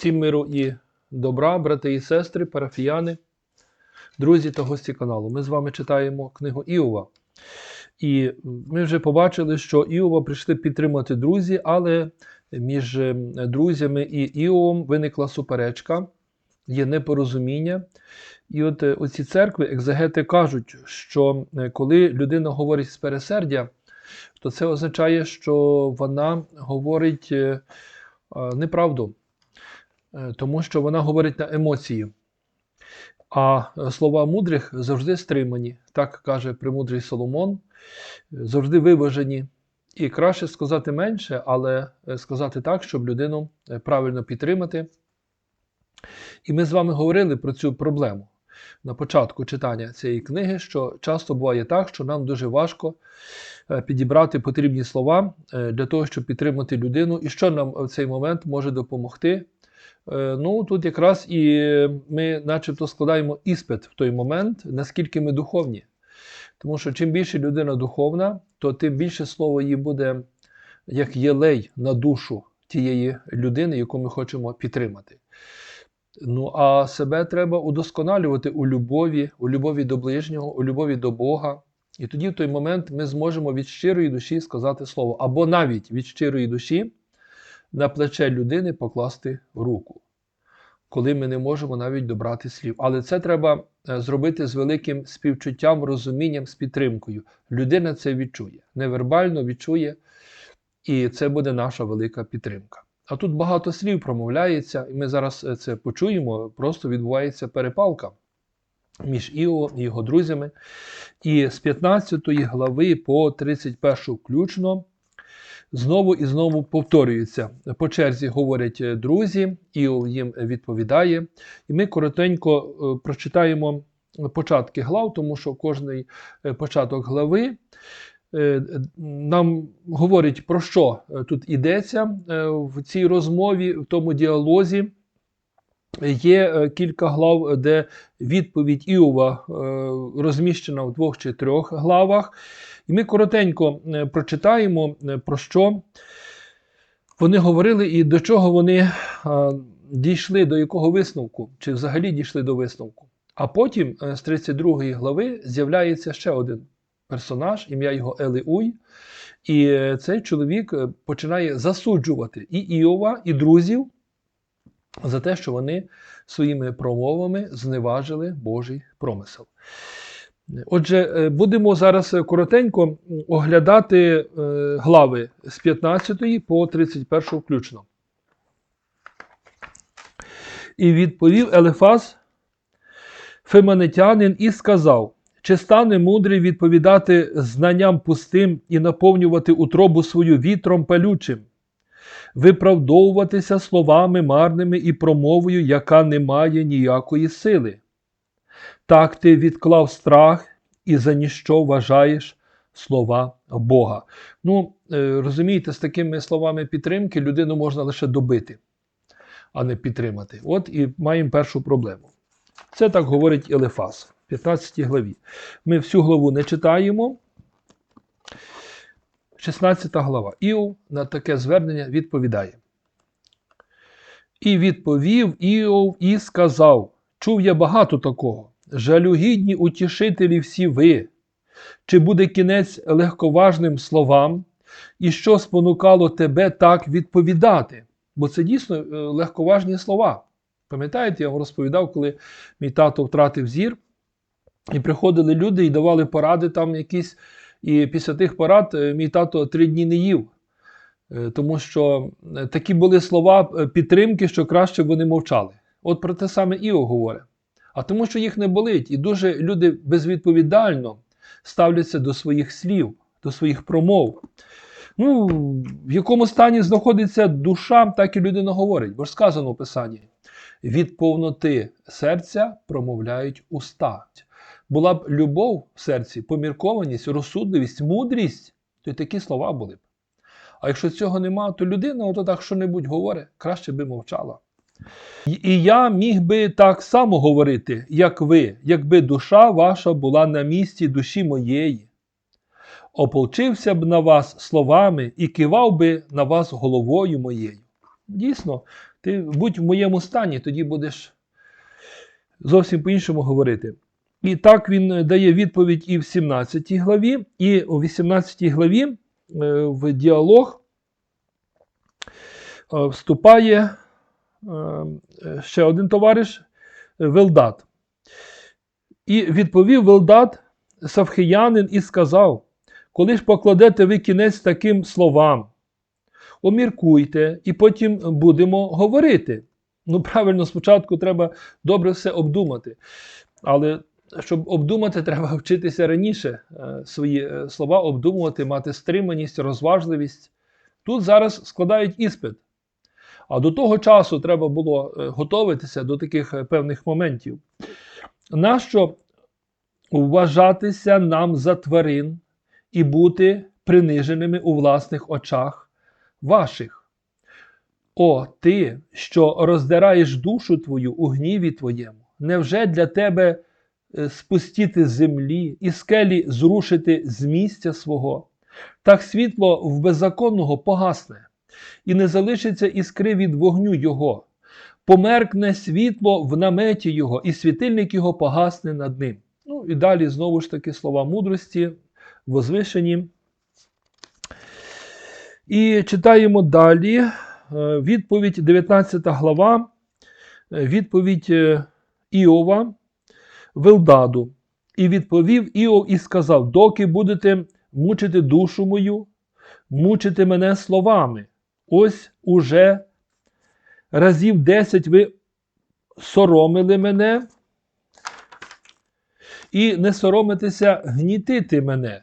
Всім миру і добра, брати і сестри, парафіяни, друзі та гості каналу. Ми з вами читаємо книгу Іова. І ми вже побачили, що Іова прийшли підтримати друзі, але між е, друзями і Іовом виникла суперечка, є непорозуміння. І от е, оці церкви, екзегети кажуть, що е, коли людина говорить з пересердя, то це означає, що вона говорить неправду, тому що вона говорить на емоції. А е, слова мудрих завжди стримані, так каже премудрий Соломон, е, завжди виважені. І краще сказати менше, але е, сказати так, щоб людину е, правильно підтримати. І ми з вами говорили про цю проблему на початку читання цієї книги, що часто буває так, що нам дуже важко е, підібрати потрібні слова е, для того, щоб підтримати людину, і що нам в цей момент може допомогти. Е, Ну, тут якраз і ми, начебто, складаємо іспит в той момент, наскільки ми духовні. Тому що чим більше людина духовна, то тим більше слово їй буде як єлей на душу тієї людини, яку ми хочемо підтримати. Ну, а себе треба удосконалювати у любові, у любові до ближнього, у любові до Бога. І тоді в той момент ми зможемо від щирої душі сказати слово, або навіть від щирої душі на плече людини покласти руку, коли ми не можемо навіть добрати слів. Але це треба е, зробити з великим співчуттям, розумінням, з підтримкою. Людина це відчує, невербально відчує, і це буде наша велика підтримка. А тут багато слів промовляється, і ми зараз е, це почуємо. Просто відбувається перепалка між Іо і його друзями. І з 15 глави по 31 включно знову і знову повторюється. По черзі говорять е, друзі, і їм відповідає. І ми коротенько е, прочитаємо початки глав, тому що кожний е, початок глави нам говорить про що тут йдеться е, в цій розмові, в тому діалозі. Є е, кілька глав, де відповідь Іова е, розміщена в двох чи трьох главах. І ми коротенько е, прочитаємо, е, про що вони говорили і до чого вони е, дійшли, до якого висновку, чи взагалі дійшли до висновку. А потім е, з 32 глави з'являється ще один персонаж, ім'я його Елеуй. І е, цей чоловік е, починає засуджувати і Іова, і друзів за те, що вони своїми промовами зневажили Божий промисел. Отже, е, будемо зараз е, коротенько оглядати е, глави з 15 по 31 включно. І відповів Елефаз, Феманитянин, і сказав: чи стане мудрий відповідати знанням пустим і наповнювати утробу свою вітром палючим? Виправдовуватися словами марними і промовою, яка не має ніякої сили. Так ти відклав страх і за ніщо вважаєш слова Бога. Ну, е, розумієте, з такими словами підтримки людину можна лише добити, а не підтримати. От і маємо першу проблему. Це так говорить Елефас в 15 главі. Ми всю главу не читаємо. 16 глава. Іов на таке звернення відповідає. І відповів Іов і сказав: Чув я багато такого. Жалюгідні утішителі всі ви. Чи буде кінець легковажним словам, і що спонукало тебе так відповідати? Бо це дійсно е, легковажні слова. Пам'ятаєте, я вам розповідав, коли мій тато втратив зір, і приходили люди і давали поради там якісь. І після тих порад е, мій тато три дні не їв, Е, тому що е, такі були слова підтримки, що краще б вони мовчали. От про те саме Іо говорить. А тому, що їх не болить, і дуже люди безвідповідально ставляться до своїх слів, до своїх промов. Ну, в якому стані знаходиться душа, так і людина говорить. Бо ж сказано в Писанні: від повноти серця промовляють уста була б любов в серці, поміркованість, розсудливість, мудрість, то й такі слова були б. А якщо цього нема, то людина ото так що-небудь говорить, краще би мовчала. І- я міг би так само говорити, як ви, якби душа ваша була на місці душі моєї. Ополчився б на вас словами і кивав би на вас головою моєю. Дійсно, ти будь в моєму стані, тоді будеш зовсім по-іншому говорити. І так він дає відповідь і в 17 главі, і у 18 главі е, в діалог е, вступає е, ще один товариш Велдат. І відповів Велдат Савхиянин і сказав: Коли ж покладете ви кінець таким словам, обміркуйте, і потім будемо говорити. Ну, правильно, спочатку треба добре все обдумати. Але щоб обдумати, треба вчитися раніше е, свої е, слова, обдумувати, мати стриманість, розважливість. Тут зараз складають іспит. А до того часу треба було е, готуватися до таких певних моментів. Нащо вважатися нам за тварин і бути приниженими у власних очах ваших? О, ти, що роздираєш душу твою у гніві твоєму, невже для тебе спустіти з землі і скелі зрушити з місця свого? Так світло в беззаконного погасне, і не залишиться іскри від вогню його, померкне світло в наметі його, і світильник його погасне над ним. Ну і далі знову ж таки слова мудрості, возвишені. І читаємо далі е, відповідь 19 глава, е, відповідь е, Іова Велдаду. І відповів Іов і сказав: Доки будете мучити душу мою, мучити мене словами. Ось уже разів 10 ви соромили мене, і не соромитеся гнітити мене.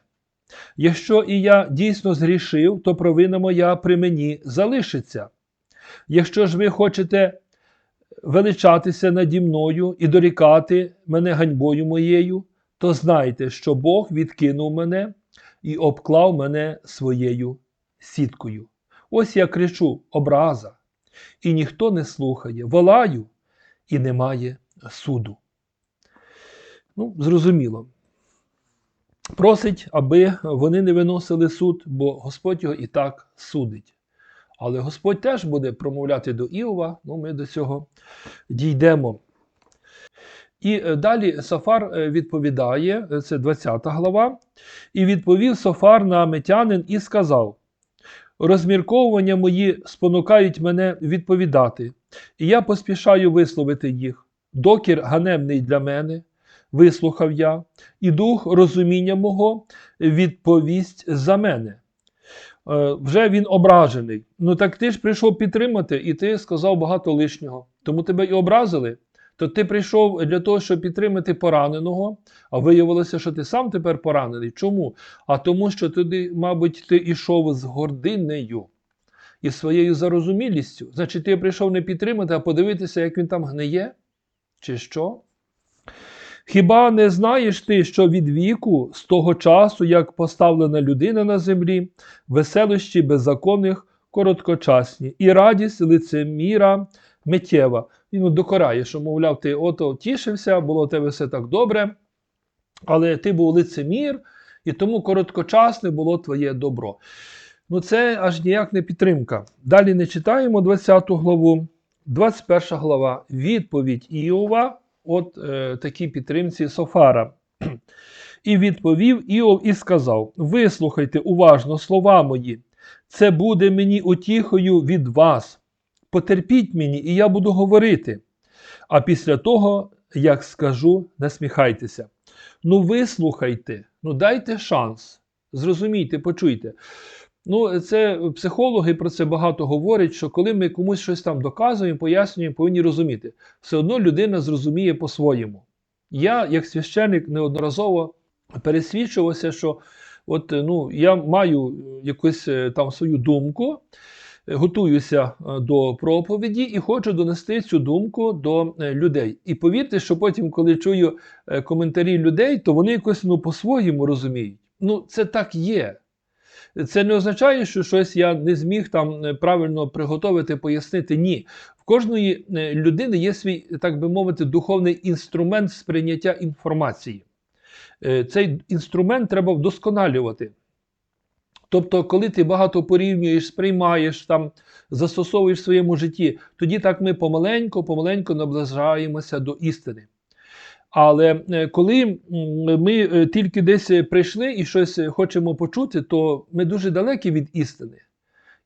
Якщо і я дійсно згрішив, то провина моя при мені залишиться. Якщо ж ви хочете величатися наді мною і дорікати мене ганьбою моєю, то знайте, що Бог відкинув мене і обклав мене своєю сіткою. Ось я кричу образа, і ніхто не слухає, волаю, і немає суду. Ну, зрозуміло. Просить, аби вони не виносили суд, бо Господь його і так судить. Але Господь теж буде промовляти до Іова, ну ми до цього дійдемо. І е, далі Сафар е, відповідає, е, це 20 глава, і відповів Сафар на Метянин і сказав: Розмірковування мої спонукають мене відповідати, і я поспішаю висловити їх. Докір ганебний для мене, вислухав я, і дух розуміння мого відповість за мене. Е, Вже він ображений. Ну так ти ж прийшов підтримати, і ти сказав багато лишнього. Тому тебе і образили. То ти прийшов для того, щоб підтримати пораненого, а виявилося, що ти сам тепер поранений. Чому? А тому, що туди, мабуть, ти йшов з гординею і своєю зарозумілістю. Значить, ти прийшов не підтримати, а подивитися, як він там гниє? Чи що? Хіба не знаєш ти, що від віку, з того часу, як поставлена людина на землі, веселощі беззаконних короткочасні, і радість лицеміра миттєва. Він ну, докорає, що, мовляв, ти ото тішився, було у тебе все так добре, але ти був лицемір, і тому короткочасне було твоє добро. Ну, це аж ніяк не підтримка. Далі не читаємо 20 главу, 21 глава, відповідь Іова от е, такій підтримці Софара. І відповів Іов і сказав: Вислухайте уважно слова мої, це буде мені утіхою від вас. Потерпіть мені, і я буду говорити. А після того, як скажу, насміхайтеся. Ну, вислухайте, ну дайте шанс. Зрозумійте, почуйте. Ну, це психологи про це багато говорять, що коли ми комусь щось там доказуємо, пояснюємо, повинні розуміти. Все одно людина зрозуміє по-своєму. Я, як священник, неодноразово пересвідчувався, що от, ну, я маю якусь е, там свою думку, е, готуюся е, до проповіді і хочу донести цю думку до людей. І повірте, що потім, коли чую коментарі людей, то вони якось ну, по-своєму розуміють. Ну, це так є. Це не означає, що щось я не зміг там е, правильно приготувати, пояснити. Ні. В кожної е, людини є свій, так би мовити, духовний інструмент сприйняття інформації. Е, цей інструмент треба вдосконалювати. Тобто, коли ти багато порівнюєш, сприймаєш, там, застосовуєш в своєму житті, тоді так ми помаленьку, помаленьку наближаємося до істини. Але е, коли ми е, тільки десь прийшли і щось хочемо почути, то ми дуже далекі від істини.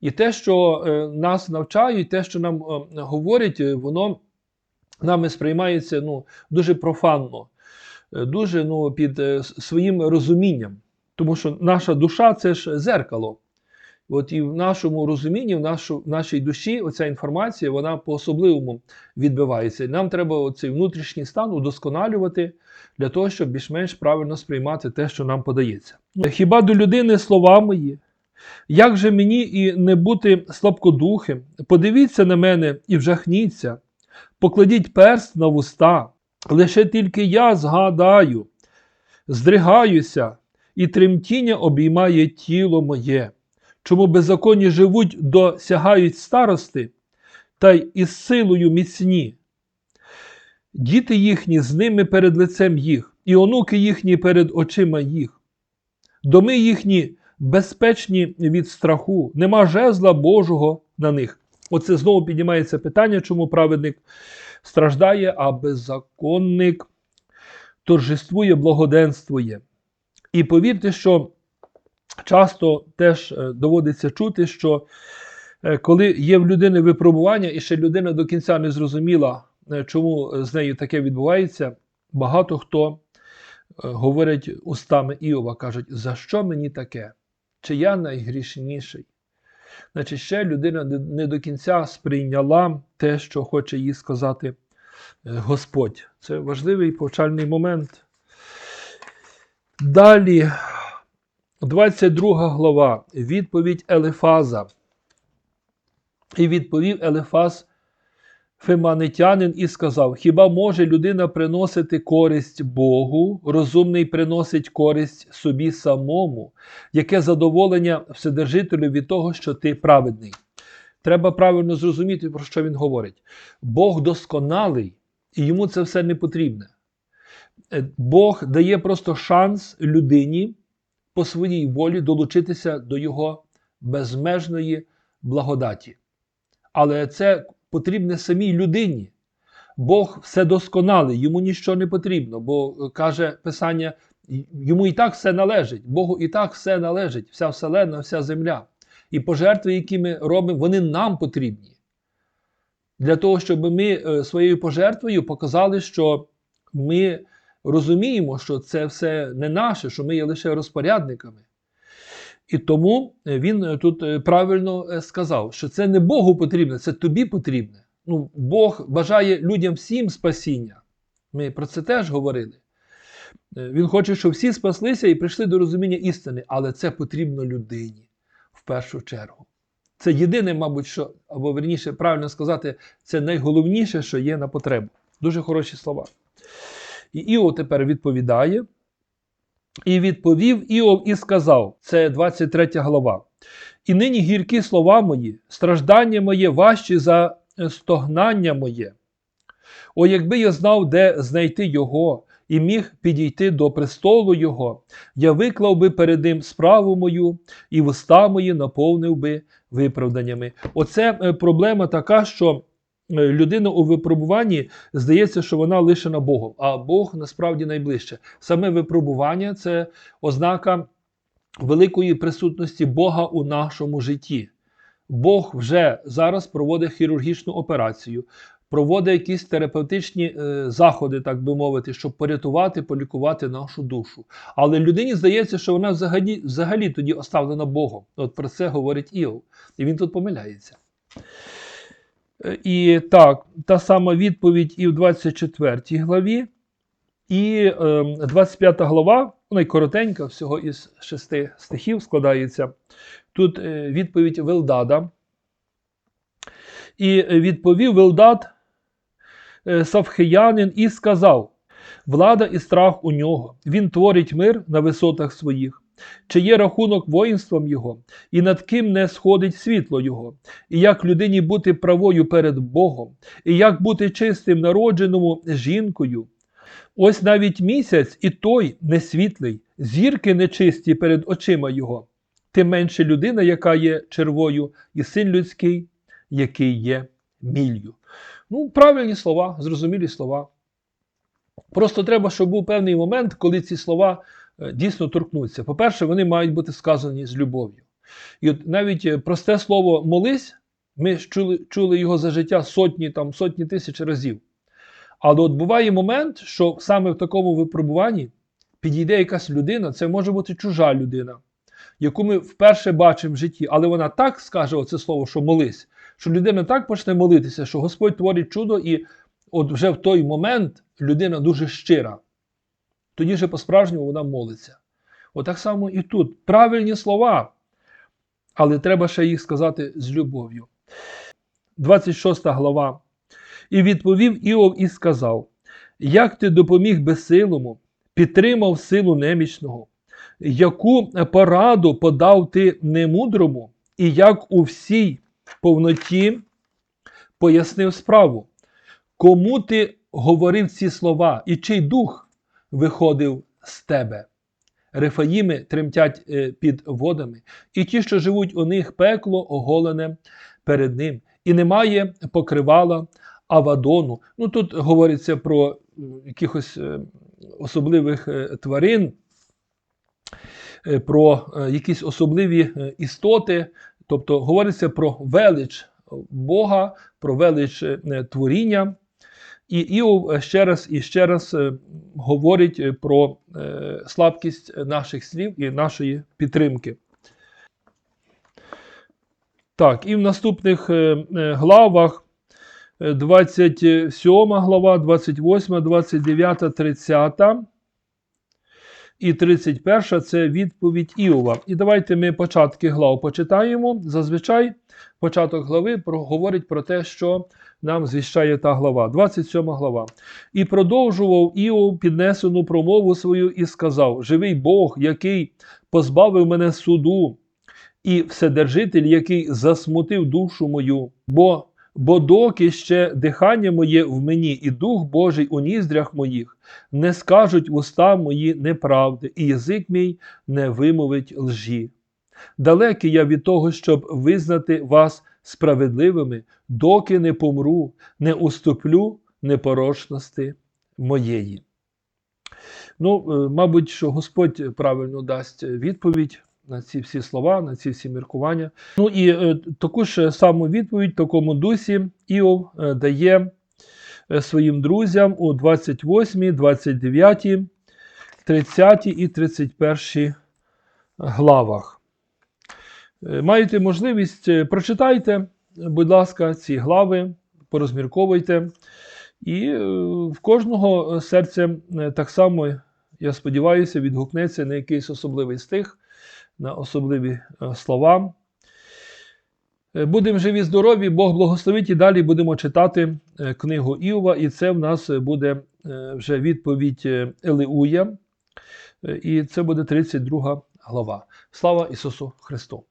І те, що е, нас навчають, те, що нам е, говорять, е, воно нами сприймається ну, дуже профанно, е, дуже ну, під е, своїм розумінням. Тому що наша душа це ж зеркало. От і в нашому розумінні, в, нашу, в нашій душі, оця інформація, вона по-особливому відбивається. Нам треба цей внутрішній стан удосконалювати для того, щоб більш-менш правильно сприймати те, що нам подається. Хіба до людини слова мої? Як же мені і не бути слабкодухим? Подивіться на мене і вжахніться, покладіть перст на вуста, лише тільки я згадаю, здригаюся, і тремтіння обіймає тіло моє. Чому беззаконні живуть, досягають старости, та й із силою міцні. Діти їхні з ними перед лицем їх, і онуки їхні перед очима їх. Доми їхні безпечні від страху, нема жезла Божого на них. Оце знову піднімається питання, чому праведник страждає, а беззаконник торжествує, благоденствує. І повірте, що часто теж е, доводиться чути, що е, коли є в людини випробування, і ще людина до кінця не зрозуміла, е, чому з нею таке відбувається, багато хто говорять устами Іова, кажуть, за що мені таке? Чи я найгрішніший? Значить, ще людина не- до кінця сприйняла те, що хоче їй сказати Господь. Це важливий повчальний момент. Далі, 22 глава, відповідь Елефаза. І відповів Елефаз Феманитянин і сказав: Хіба може людина приносити користь Богу, розумний приносить користь собі самому, яке задоволення Вседержителю від того, що ти праведний? Треба правильно зрозуміти, про що він говорить. Бог досконалий, і йому це все не потрібне. Е, Бог дає просто шанс людині по своїй волі долучитися до його безмежної благодаті. Але це потрібне самій людині. Бог все досконалий, йому нічого не потрібно, бо е, каже Писання, йому і так все належить, Богу і так все належить, вся вселена, вся земля. І пожертви, які ми робимо, вони нам потрібні. Для того, щоб ми е, своєю пожертвою показали, що ми розуміємо, що це все не наше, що ми є лише розпорядниками. І тому е, він е, тут е, правильно сказав, що це не Богу потрібно, це тобі потрібне. Ну, Бог бажає людям всім спасіння. Ми про це теж говорили. Він хоче, щоб всі спаслися і прийшли до розуміння істини, але це потрібно людині в першу чергу. Це єдине, мабуть, що, або верніше, правильно сказати, це найголовніше, що є на потребу. Дуже хороші слова. І Іов тепер відповідає. І відповів Іов і сказав, це 23 глава. І нині гіркі слова мої, страждання моє важчі за е, стогнання моє. О, якби я знав, де знайти його, і міг підійти до престолу Його, я виклав би перед ним справу мою, і вуста мої наповнив би виправданнями. Оце е, проблема така, що людина у випробуванні здається, що вона лишена Богом, а Бог насправді найближче. Саме випробування це ознака великої присутності Бога у нашому житті. Бог вже зараз проводить хірургічну операцію, проводить якісь терапевтичні е, заходи, так би мовити, щоб порятувати, полікувати нашу душу. Але людині здається, що вона взагалі, взагалі тоді оставлена Богом. От про це говорить Іов. І він тут помиляється. Е, І так, та сама відповідь і в 24 главі, і е, 25 глава, вона й коротенька, всього із шести стихів складається. Тут е, відповідь Велдада. І е, відповів Велдад Савхиянин і сказав: Влада і страх у нього, він творить мир на висотах своїх. Чи є рахунок воїнством його, і над ким не сходить світло його, і як людині бути правою перед Богом, і як бути чистим народженому жінкою. Ось навіть місяць і той несвітлий, зірки нечисті перед очима його. тим менше людина, яка є червою, і син людський, який є міллю. Ну, правильні слова, зрозумілі слова. Просто треба, щоб був певний момент, коли ці слова дійсно торкнуться. По-перше, вони мають бути сказані з любов'ю. І от навіть е, просте слово молись, ми чули, чули його за життя сотні, там, сотні тисяч разів. Але от буває момент, що саме в такому випробуванні підійде якась людина, це може бути чужа людина, яку ми вперше бачимо в житті, але вона так скаже оце слово, що молись, що людина так почне молитися, що Господь творить чудо, і от вже в той момент людина дуже щира. Тоді же по-справжньому вона молиться. Отак само і тут. Правильні слова, але треба ще їх сказати з любов'ю. 26 глава. І відповів Іов і сказав: Як ти допоміг безсилому, підтримав силу немічного, яку пораду подав ти немудрому, і як у всій повноті пояснив справу, кому ти говорив ці слова, і чий дух виходив з тебе? Рефаїми тремтять е, під водами, і ті, що живуть у них, пекло оголене перед ним, і немає покривала Авадону. Ну тут говориться про якихось е, особливих е, тварин, про якісь особливі істоти, тобто говориться про велич Бога, про велич творіння. І Іов е, ще раз і ще раз е, говорить е, про слабкість наших слів і нашої підтримки. Так, і в наступних главах е, 27 глава, 28, 29, 30 і 31 це відповідь Іова. І давайте ми початки глав почитаємо. Зазвичай початок глави говорить про те, що нам звіщає та глава. 27 глава. І продовжував Іов піднесену промову свою і сказав: Живий Бог, який позбавив мене суду, і Вседержитель, який засмутив душу мою, бо, бо доки ще дихання моє в мені, і Дух Божий у ніздрях моїх, не скажуть уста мої неправди, і язик мій не вимовить лжі. Далекий я від того, щоб визнати вас справедливими, доки не помру, не уступлю непорочності моєї. Ну, е, мабуть, що Господь правильно дасть відповідь на ці всі слова, на ці всі міркування. Ну і е, таку ж саму відповідь в такому дусі Іов е, дає е, своїм друзям у 28, 29, 30 і 31 главах. Е, Маєте можливість, е, прочитайте, будь ласка, ці глави, порозмірковуйте. І е, в кожного серце е, так само, я сподіваюся, відгукнеться на якийсь особливий стих, на особливі е, слова. Е, Будемо живі, здорові, Бог благословить і далі будемо читати е, книгу Іова, і це в нас буде вже відповідь Елеуя, і це буде 32 глава. Слава Ісусу Христу!